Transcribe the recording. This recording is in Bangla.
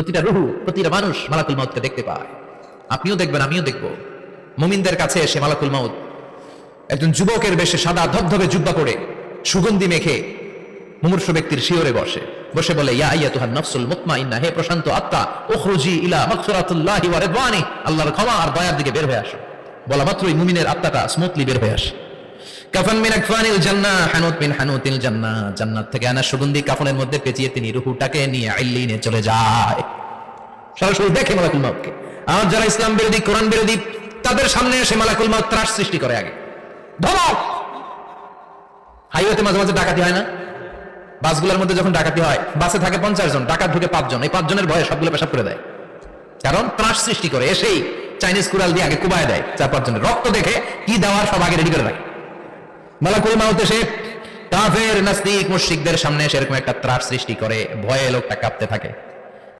প্রতিটা রুহু, প্রতিটা মানুষ মালাকুল মাউতকে দেখতে পায়। আপনিও দেখবেন, আমিও দেখব। মুমিনদের কাছে এসে মালাকুল মাউত একজন যুবকের বেশে সাদা ধবধবে জুব্বা পরে সুগন্ধি মেখে মুমূর্ষ ব্যক্তির শিওরে বসে। বসে বলে, ইয়া আইয়াতুহান নাফসুল মুতমাইন্না, হে প্রশান্ত আত্মা, উখরুজি ইলা মাগফিরাতুল্লাহি ওয়া রিদওয়ানি, আল্লাহর ক্ষমা আর দয়ার দিকে বের হয়ে আসো। বলা মাত্রই মুমিনের আত্মাটা স্মুথলি বের হয়ে আসে। কাফন মিন আকফানিল জান্নাহ, হানুত মিন হানুতিল জান্নাহ। জান্নাত থেকে আনা সুগন্ধি কাফনের মধ্যে পেঁচিয়ে তিনি রুহুটাকে নিয়ে আইলিনে চলে যায়। সরাসরি দেখে মালাকুল মাউতকে। আর যারা ইসলাম বিরোধী, কোরআন বিরোধী, তাদের সামনে এসে মালাকুল মাউত ত্রাস সৃষ্টি করে আগে। ধমক! হাইওয়েতে মাঝে মাঝে ডাকাতি হয় না? বাসগুলোর মধ্যে যখন ডাকাতি হয়, বাসে থাকে পঞ্চাশ জন, ডাকাত ঢুকে পাঁচজন এই পাঁচজনের ভয়ে সবগুলো পেশাব করে দেয়। কারণ ত্রাস সৃষ্টি করে, এসেই চাইনিজ কুড়াল দিয়ে আগে কুবায় দেয় চার পাঁচজনের রক্ত দেখে কি দেওয়ার সব আগে রেডি করে রাখে মালাকুল মাউত এসে কাফের, নাস্তিক, মুশরিকদের সামনে এসে এরকম একটা ত্রাস সৃষ্টি করে, ভয়ে লোকটা কাঁপতে থাকে।